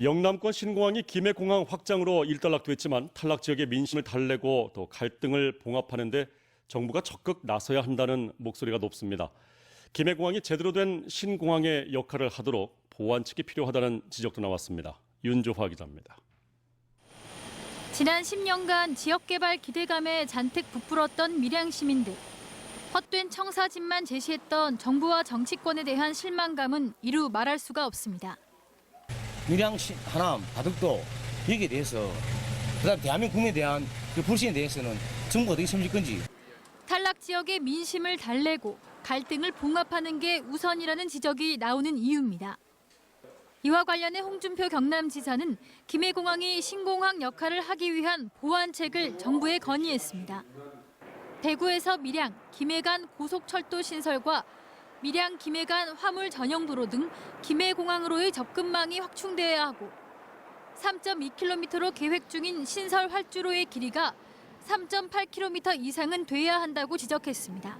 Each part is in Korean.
영남권 신공항이 김해공항 확장으로 일단락됐지만 탈락 지역의 민심을 달래고 또 갈등을 봉합하는데 정부가 적극 나서야 한다는 목소리가 높습니다. 김해공항이 제대로 된 신공항의 역할을 하도록 보완책이 필요하다는 지적도 나왔습니다. 윤조화 기자입니다. 지난 10년간 지역개발 기대감에 잔뜩 부풀었던 밀양 시민들. 헛된 청사진만 제시했던 정부와 정치권에 대한 실망감은 이루 말할 수가 없습니다. 밀양 시- 하남 바둑도 여기에 대해서 그다음 대한민국 국민에 대한 그 불신에 대해서는 정부가 어떻게 섬질 건지 탈락 지역의 민심을 달래고 갈등을 봉합하는 게 우선이라는 지적이 나오는 이유입니다. 이와 관련해 홍준표 경남지사는 김해공항이 신공항 역할을 하기 위한 보완책을 정부에 건의했습니다. 대구에서 밀양, 김해 간 고속철도 신설과 밀양 김해 간 화물 전용 도로 등 김해공항으로의 접근망이 확충돼야 하고 3.2km로 계획 중인 신설 활주로의 길이가 3.8km 이상은 돼야 한다고 지적했습니다.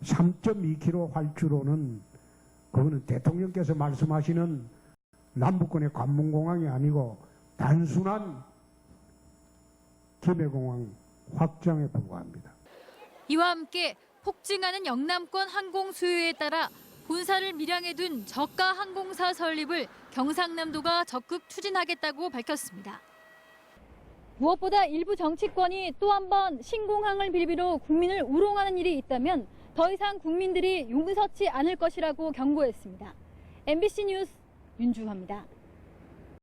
3.2km 활주로는 그거는 대통령께서 말씀하시는 남북권의 관문공항이 아니고 단순한 김해공항 확장에 불과합니다. 이와 함께 폭증하는 영남권 항공 수요에 따라 본사를 밀양에 둔 저가 항공사 설립을 경상남도가 적극 추진하겠다고 밝혔습니다. 무엇보다 일부 정치권이 또 한 번 신공항을 빌비로 국민을 우롱하는 일이 있다면 더 이상 국민들이 용서치 않을 것이라고 경고했습니다. MBC 뉴스 윤주화입니다.